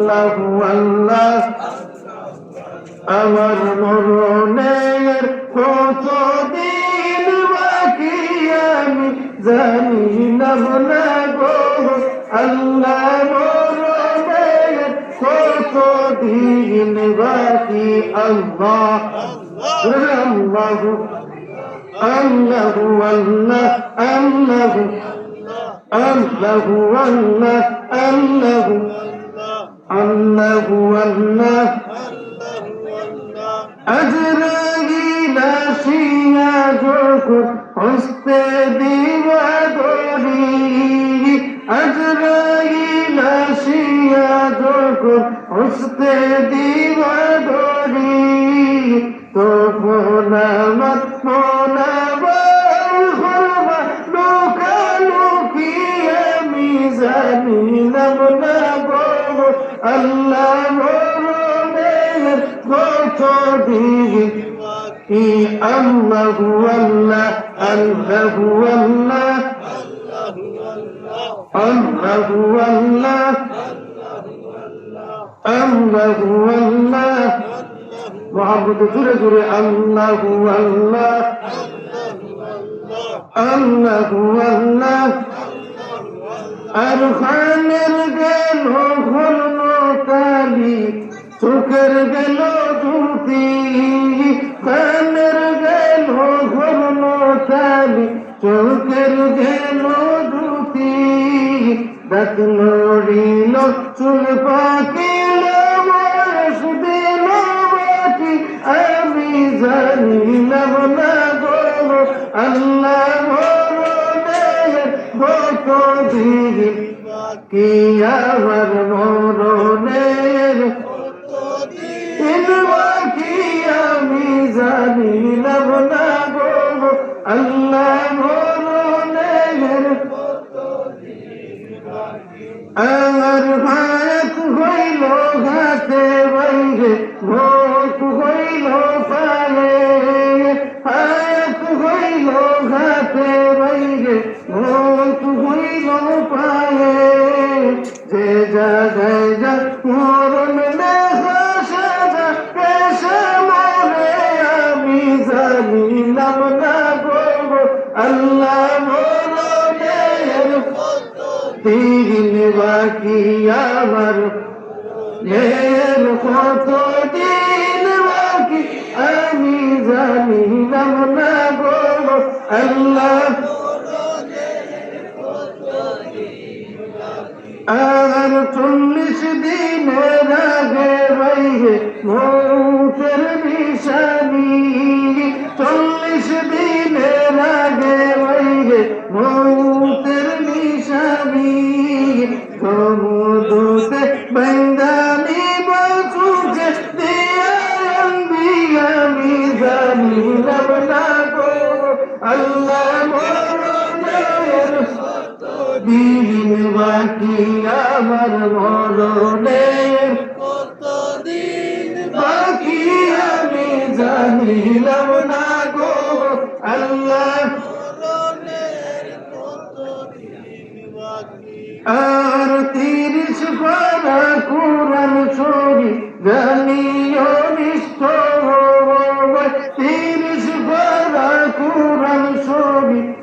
আল্লাহু আল্লাহ আমার মরণের কতদিন বাকি আমি জানি না গো আল্লাহ মরণের কতদিন বাকি আল্লাহ আল্লাহু আল্লাহু আল্লাহ আল্লাহু আল্লাহু আল্লাহ আল্লাহু الله الله أجرائيل فيها جوكر حسن دیوادری أجرائيل فيها جوكر حسن دیوادری تو فونا مت فونا الله هو الله الله هو الله الله هو الله الله هو الله محمد جري جري الله هو الله الله هو الله الرحمن الرحيم কালি চোখের গেল জুতি খানের গেল হল কালি চোখের গেল জুতি দাঁত লড়িল চুল পাকিল, বয়স দিল জানিলাম না গো, আল্লাহ কত দিন আমার আর ভাত হইল ঘাটে বাইরে ভোট হইল পালে। হাত হইল ঘাটে বাইরে দিন বাকি আমার। এর কত দিন বাকি আমি জানিলাম না গো। আল্লাহ, আর চল্লিশ দিনের আগে বাইরে মৌতের আল্লাহ মরণের দিন বাকি আমার মরণের বাকি আমি জানিলাম না গো, আল্লাহ। আর তিরিশ পারা কোরআন শরী জানিও নিষ্ঠ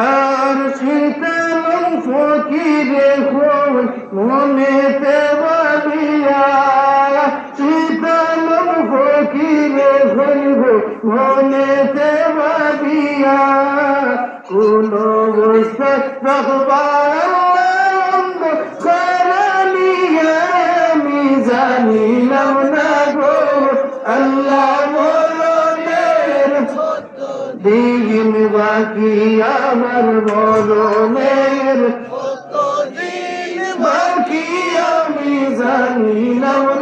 আর সীতা ফকির খোঁজ মনে পেবিয়া সীতা ফকির খোঁজ মনে দিন বাকি আমার মরণের। দিন বাকি আমি জানি না